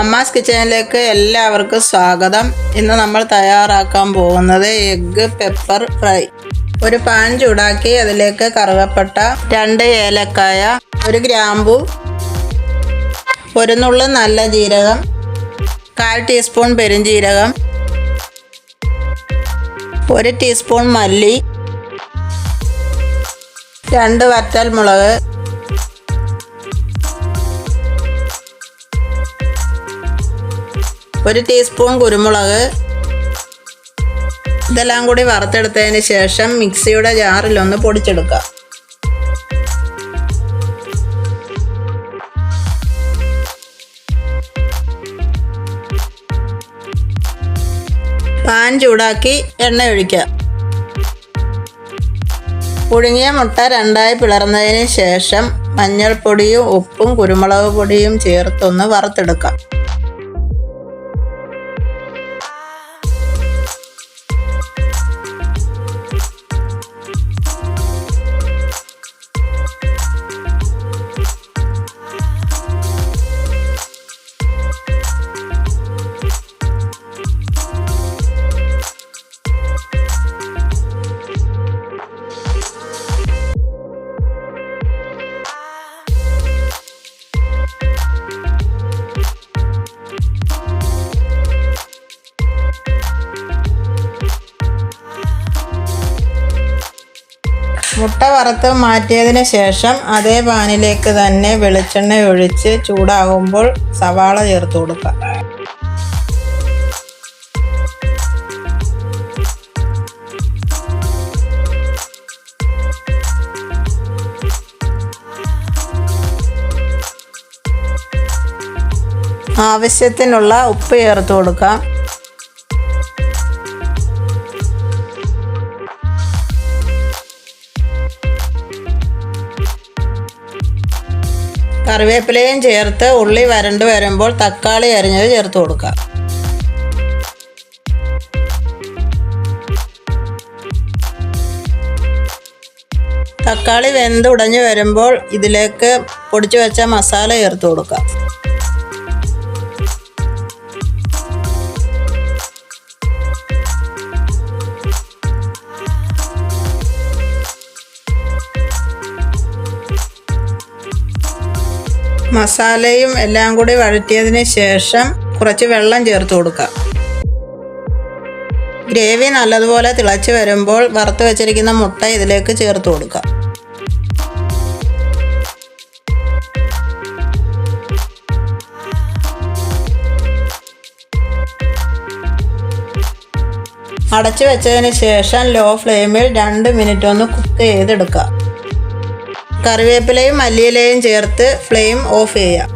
അമ്മാസ് കിച്ചണിലേക്ക് എല്ലാവർക്കും സ്വാഗതം. ഇന്ന് നമ്മൾ തയ്യാറാക്കാൻ പോകുന്നത് എഗ്ഗ് പെപ്പർ ഫ്രൈ. ഒരു പാൻ ചൂടാക്കി അതിലേക്ക് കറുവപ്പട്ട രണ്ട് ഏലക്കായ ഒരു ഗ്രാമ്പു ഒരു നുള്ളു നല്ല ജീരകം കാൽ ടീസ്പൂൺ പെരുംജീരകം ഒരു ടീസ്പൂൺ മല്ലി രണ്ട് വറ്റൽ മുളക് ഒരു ടീസ്പൂൺ കുരുമുളക്. ഇതെല്ലാം കൂടി വറുത്തെടുത്തതിന് ശേഷം മിക്സിയുടെ ജാറിലൊന്ന് പൊടിച്ചെടുക്കുക. പാൻ ചൂടാക്കി എണ്ണ ഒഴിക്കുക. പുഴുങ്ങിയ മുട്ട രണ്ടായി പിളർന്നതിന് ശേഷം മഞ്ഞൾപ്പൊടിയും ഉപ്പും കുരുമുളക് പൊടിയും ചേർത്തൊന്ന് വറുത്തെടുക്കാം. മുട്ട വറുത്ത് മാറ്റിയതിന് ശേഷം അതേ പാനിലേക്ക് തന്നെ വെളിച്ചെണ്ണ ഒഴിച്ച് ചൂടാകുമ്പോൾ സവാള ചേർത്ത് കൊടുക്കുക. ആവശ്യത്തിനുള്ള ഉപ്പ് ചേർത്ത് കൊടുക്കാം. കറിവേപ്പിലയും ചേർത്ത് ഉള്ളി വരണ്ട് വരുമ്പോൾ തക്കാളി അരിഞ്ഞത് ചേർത്ത് കൊടുക്കുക. തക്കാളി വെന്ത് ഉടഞ്ഞു വരുമ്പോൾ ഇതിലേക്ക് പൊടിച്ചു വെച്ച മസാല ചേർത്ത് കൊടുക്കുക. മസാലയും എല്ലാം കൂടി വഴറ്റിയതിന് ശേഷം കുറച്ച് വെള്ളം ചേർത്ത് കൊടുക്കുക. ഗ്രേവി നല്ലതുപോലെ തിളച്ച് വരുമ്പോൾ വറുത്ത് വെച്ചിരിക്കുന്ന മുട്ട ഇതിലേക്ക് ചേർത്ത് കൊടുക്കുക. അടച്ചു വെച്ചതിന് ശേഷം ലോ ഫ്ലെയിമിൽ രണ്ട് മിനിറ്റ് ഒന്ന് കുക്ക് ചെയ്തെടുക്കുക. കറിവേപ്പിലയും മല്ലിയിലയും ചേർത്ത് ഫ്ലെയിം ഓഫ് ചെയ്യുക.